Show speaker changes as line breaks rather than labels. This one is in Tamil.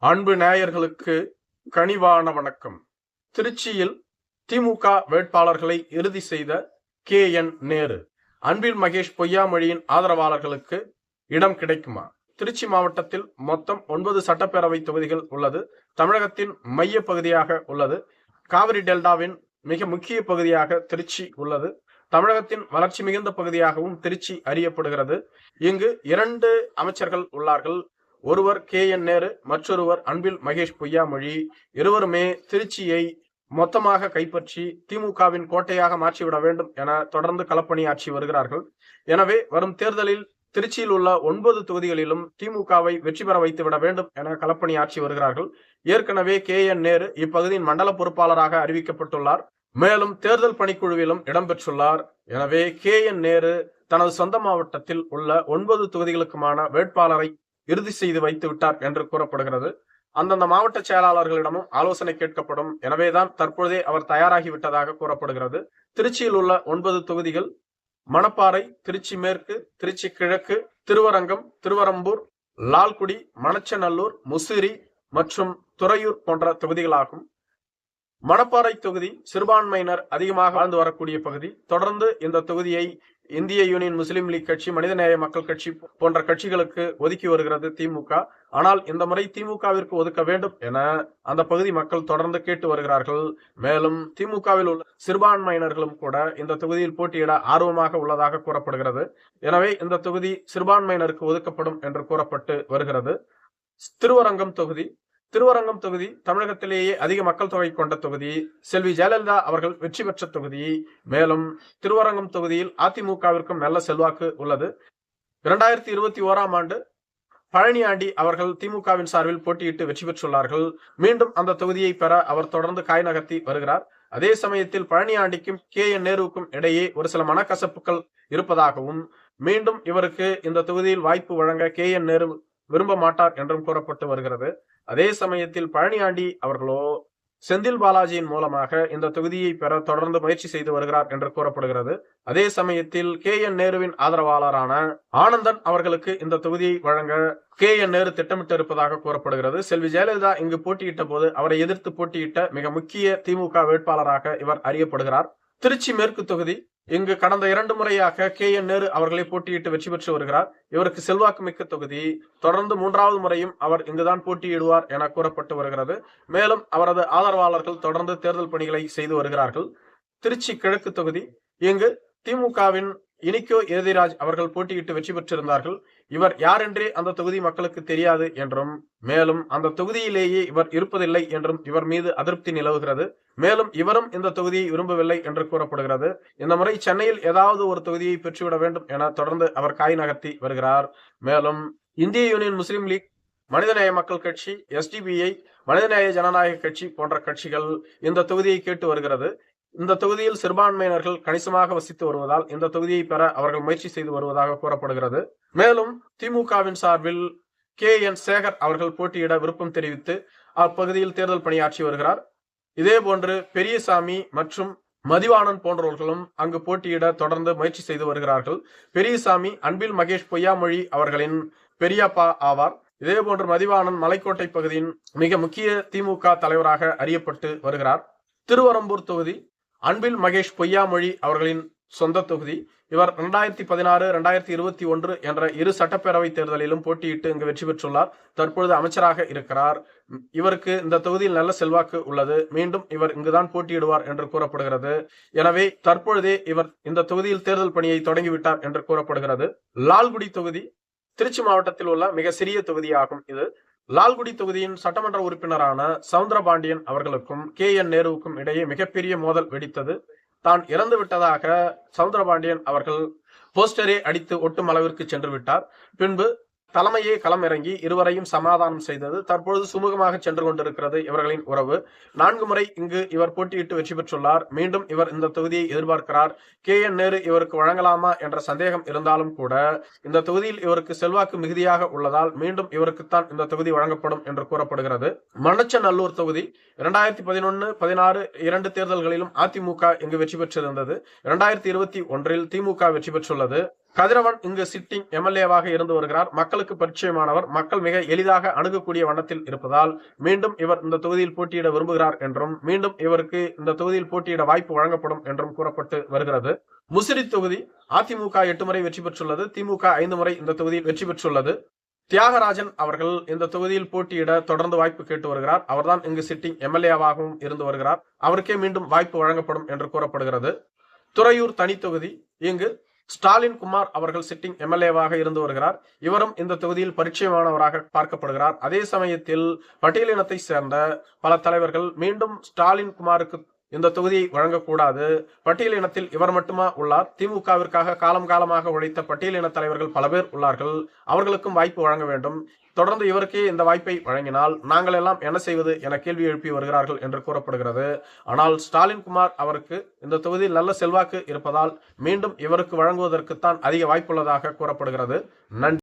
அன்பு நேயர்களுக்கு கனிவான வணக்கம். திருச்சியில் திமுக வேட்பாளர்களை இறுதி செய்த கே. என். நேரு. அன்பில் மகேஷ் பொய்யாமொழியின் ஆதரவாளர்களுக்கு இடம் கிடைக்குமா? திருச்சி மாவட்டத்தில் மொத்தம் ஒன்பது சட்டப்பேரவை தொகுதிகள் உள்ளது. தமிழகத்தின் மைய பகுதியாக உள்ளது. காவிரி டெல்டாவின் மிக முக்கிய பகுதியாக திருச்சி உள்ளது. தமிழகத்தின் வளர்ச்சி மிகுந்த பகுதியாகவும் திருச்சி அறியப்படுகிறது. இங்கு இரண்டு அமைச்சர்கள் உள்ளார்கள். ஒருவர் கே. என். நேரு மற்றொருவர் அன்பில் மகேஷ் பொய்யாமொழி. இருவருமே திருச்சியை மொத்தமாக கைப்பற்றி திமுகவின் கோட்டையாக மாற்றிவிட வேண்டும் என தொடர்ந்து களப்பணியாற்றி வருகிறார்கள். எனவே வரும் தேர்தலில் திருச்சியில் உள்ள ஒன்பது தொகுதிகளிலும் திமுகவை வெற்றி பெற வைத்து விட வேண்டும் என களப்பணியாற்றி வருகிறார்கள். ஏற்கனவே கே. என். நேரு இப்பகுதியின் மண்டல பொறுப்பாளராக அறிவிக்கப்பட்டுள்ளார். மேலும் தேர்தல் பணிக்குழுவிலும் இடம்பெற்றுள்ளார். எனவே கே. என். நேரு தனது சொந்த மாவட்டத்தில் உள்ள ஒன்பது தொகுதிகளுக்குமான வேட்பாளரை இறுதி செய்து வைத்து விட்டார் என்று கூறப்படுகிறது. அந்தந்த மாவட்ட செயலாளர்களிடமும் ஆலோசனை கேட்கப்படும். எனவேதான் தற்பொழுதே அவர் தயாராகி விட்டதாக கூறப்படுகிறது. திருச்சியில் உள்ள ஒன்பது தொகுதிகள் மணப்பாறை திருச்சி மேற்கு திருச்சி கிழக்கு திருவரங்கம் திருவரம்பூர் லால்குடி மணச்சநல்லூர் முசிறி மற்றும் துறையூர் போன்ற தொகுதிகளாகும். மணப்பாறை தொகுதி சிறுபான்மையினர் அதிகமாக வாழ்ந்து வரக்கூடிய பகுதி. தொடர்ந்து இந்த தொகுதியை இந்திய யூனியன் முஸ்லீம் லீக் கட்சி மனிதநேய மக்கள் கட்சி போன்ற கட்சிகளுக்கு ஒதுக்கி வருகிறது திமுக. ஆனால் இந்த முறை திமுகவிற்கு ஒதுக்க வேண்டும் என அந்த பகுதி மக்கள் தொடர்ந்து கேட்டு வருகிறார்கள். மேலும் திமுகவில் உள்ள சிறுபான்மையினர்களும் கூட இந்த தொகுதியில் போட்டியிட ஆர்வமாக உள்ளதாக கூறப்படுகிறது. எனவே இந்த தொகுதி சிறுபான்மையினருக்கு ஒதுக்கப்படும் என்று கூறப்பட்டு வருகிறது. திருவரங்கம் தொகுதி திருவரங்கம் தொகுதி தமிழகத்திலேயே அதிக மக்கள் தொகை கொண்ட தொகுதி செல்வி ஜெயலலிதா அவர்கள் வெற்றி பெற்ற தொகுதி. மேலும் திருவரங்கம் தொகுதியில் அதிமுகவிற்கும் நல்ல செல்வாக்கு உள்ளது. இரண்டாயிரத்தி இருபத்தி ஓராம் ஆண்டு பழனியாண்டி அவர்கள் திமுகவின் சார்பில் போட்டியிட்டு வெற்றி பெற்றுள்ளார்கள். மீண்டும் அந்த தொகுதியை பெற அவர் தொடர்ந்து காய் நகர்த்தி வருகிறார். அதே சமயத்தில் பழனியாண்டிக்கும் கே என் நேருவுக்கும் இடையே ஒரு சில மனக்கசப்புகள் இருப்பதாகவும் மீண்டும் இவருக்கு இந்த தொகுதியில் வாய்ப்பு வழங்க கே என் நேரு விரும்ப மாட்டார் என்றும் கூறப்பட்டு வருகிறது. அதே சமயத்தில் பழனியாண்டி அவர்களோ செந்தில் பாலாஜியின் மூலமாக இந்த தொகுதியை பெற தொடர்ந்து முயற்சி செய்து வருகிறார் என்று கூறப்படுகிறது. அதே சமயத்தில் கே என் நேருவின் ஆதரவாளரான ஆனந்தன் அவர்களுக்கு இந்த தொகுதியை வழங்க கே என் நேரு திட்டமிட்டு இருப்பதாக கூறப்படுகிறது. செல்வி ஜெயலலிதா இங்கு போட்டியிட்ட போது அவரை எதிர்த்து போட்டியிட்ட மிக முக்கிய திமுக வேட்பாளராக இவர் அறியப்படுகிறார். திருச்சி மேற்கு தொகுதி இங்கு கடந்த இரண்டு முறையாக கே என் நேரு அவர்களை போட்டியிட்டு வெற்றி பெற்று வருகிறார். இவருக்கு செல்வாக்கு மிக்க தொகுதி. தொடர்ந்து மூன்றாவது முறையும் அவர் இங்குதான் போட்டியிடுவார் என கூறப்பட்டு வருகிறது. மேலும் அவரது ஆதரவாளர்கள் தொடர்ந்து தேர்தல் பணிகளை செய்து வருகிறார்கள். திருச்சி கிழக்கு தொகுதி. இங்கு திமுகவின் இனிக்கோ எதிராஜ் அவர்கள் போட்டியிட்டு வெற்றி பெற்றிருந்தார்கள். இவர் யாரென்றே அந்த தொகுதி மக்களுக்கு தெரியாது என்றும் மேலும் அந்த தொகுதியிலேயே இவர் இருப்பதில்லை என்றும் இவர் மீது அதிருப்தி நிலவுகிறது. மேலும் இவரும் இந்த தொகுதியை விரும்பவில்லை என்று கூறப்படுகிறது. இந்த முறை சென்னையில் ஏதாவது ஒரு தொகுதியை பெற்றுவிட வேண்டும் என தொடர்ந்து அவர் காய் நகர்த்தி வருகிறார். மேலும் இந்திய யூனியன் முஸ்லீம் லீக் மனிதநேய மக்கள் கட்சி எஸ்டிபிஐ மனிதநேய ஜனநாயக கட்சி போன்ற கட்சிகள் இந்த தொகுதியை கேட்டு வருகிறது. இந்த தொகுதியில் சிறுபான்மையினர்கள் கணிசமாக வசித்து வருவதால் இந்த தொகுதியை பெற அவர்கள் முயற்சி செய்து வருவதாக கூறப்படுகிறது. மேலும் திமுகவின் சார்பில் கே. என். சேகர் அவர்கள் போட்டியிட விருப்பம் தெரிவித்து அப்பகுதியில் தேர்தல் பணியாற்றி வருகிறார். இதே போன்று பெரியசாமி மற்றும் மதிவாணன் போன்றவர்களும் அங்கு போட்டியிட தொடர்ந்து முயற்சி செய்து வருகிறார்கள். பெரியசாமி அன்பில் மகேஷ் பொய்யாமொழி அவர்களின் பெரியப்பா ஆவார். இதே போன்று மதிவாணன் மலைக்கோட்டை பகுதியின் மிக முக்கிய திமுக தலைவராக அறியப்பட்டு வருகிறார். திருவரம்பூர் தொகுதி அன்பில் மகேஷ் பொய்யாமொழி அவர்களின் சொந்த தொகுதி. இவர் ரெண்டாயிரத்தி பதினாறு ரெண்டாயிரத்தி இருபத்தி ஒன்று என்ற இரு சட்டப்பேரவை தேர்தலிலும் போட்டியிட்டு இங்கு வெற்றி பெற்றுள்ளார். தற்பொழுது அமைச்சராக இருக்கிறார். இவருக்கு இந்த தொகுதியில் நல்ல செல்வாக்கு உள்ளது. மீண்டும் இவர் இங்குதான் போட்டியிடுவார் என்று கூறப்படுகிறது. எனவே தற்பொழுதே இவர் இந்த தொகுதியில் தேர்தல் பணியை தொடங்கிவிட்டார் என்று கூறப்படுகிறது. லால்குடி தொகுதி திருச்சி மாவட்டத்தில் உள்ள மிக சிறிய தொகுதியாகும் இது. லால்குடி தொகுதியின் சட்டமன்ற உறுப்பினரான சவுந்தரபாண்டியன் அவர்களுக்கும் கே என் நேருவுக்கும் இடையே மிகப்பெரிய மோதல் வெடித்தது. தான் இறந்து விட்டதாக சவுந்தரபாண்டியன் அவர்கள் போஸ்டரே அடித்து ஒட்டும் அளவிற்கு சென்று விட்டார். பின்பு தலைமையே களமிறங்கி இருவரையும் சமாதானம் செய்தது தற்பொழுது சுமூகமாக சென்று கொண்டிருக்கிறது இவர்களின் உறவு. நான்கு முறை இங்கு இவர் போட்டியிட்டு வெற்றி பெற்றுள்ளார். மீண்டும் இவர் இந்த தொகுதியை எதிர்பார்க்கிறார். கே. என். நேரு இவருக்கு வழங்கலாமா என்ற சந்தேகம் இருந்தாலும் கூட இந்த தொகுதியில் இவருக்கு செல்வாக்கு மிகுதியாக உள்ளதால் மீண்டும் இவருக்குத்தான் இந்த தொகுதி வழங்கப்படும் என்று கூறப்படுகிறது. மன்னச்சநல்லூர் தொகுதி இரண்டாயிரத்தி பதினொன்னு பதினாறு இரண்டு தேர்தல்களிலும் அதிமுக இங்கு வெற்றி பெற்றிருந்தது. இரண்டாயிரத்தி இருபத்தி ஒன்றில் திமுக வெற்றி பெற்றுள்ளது. கதிரவன் இங்கு சிட்டிங் எம்எல்ஏவாக இருந்து வருகிறார். மக்களுக்கு பரிச்சயமானவர். மக்கள் மிக எளிதாக அணுகக்கூடிய வண்ணத்தில் இருப்பதால் மீண்டும் இவர் இந்த தொகுதியில் போட்டியிட விரும்புகிறார் என்றும் மீண்டும் இவருக்கு இந்த தொகுதியில் போட்டியிட வாய்ப்பு வழங்கப்படும் என்றும் கூறப்பட்டு வருகிறது. முசிறி தொகுதி அதிமுக எட்டு முறை வெற்றி பெற்றுள்ளது. திமுக ஐந்து முறை இந்த தொகுதியில் வெற்றி பெற்றுள்ளது. தியாகராஜன் அவர்கள் இந்த தொகுதியில் போட்டியிட தொடர்ந்து வாய்ப்பு கேட்டு வருகிறார். அவர்தான் இங்கு சிட்டிங் எம்எல்ஏவாகவும் இருந்து வருகிறார். அவருக்கே மீண்டும் வாய்ப்பு வழங்கப்படும் என்று கூறப்படுகிறது. துறையூர் தனி தொகுதி இங்கு ஸ்டாலின் குமார் அவர்கள் சிட்டிங் எம்எல்ஏவாக இருந்து வருகிறார். இவரும் இந்த தொகுதியில் பரிச்சயமானவராக பார்க்கப்படுகிறார். அதே சமயத்தில் பட்டியலினத்தை சேர்ந்த பல தலைவர்கள் மீண்டும் ஸ்டாலின் குமாருக்கு இந்த தொகுதியை வழங்கக்கூடாது. பட்டியலினத்தில் இவர் மட்டுமா உள்ளார்? திமுகவிற்காக காலம் காலமாக உழைத்த பட்டியலின தலைவர்கள் பல பேர் உள்ளார்கள். அவர்களுக்கும் வாய்ப்பு வழங்க வேண்டும். தொடர்ந்து இவருக்கே இந்த வாய்ப்பை வழங்கினால் நாங்கள் எல்லாம் என்ன செய்வது என கேள்வி எழுப்பி வருகிறார்கள் என்று கூறப்படுகிறது. ஆனால் ஸ்டாலின் குமார் அவருக்கு இந்த தொகுதியில் நல்ல செல்வாக்கு இருப்பதால் மீண்டும் இவருக்கு வழங்குவதற்குத்தான் அதிக வாய்ப்புள்ளதாக கூறப்படுகிறது. நன்றி.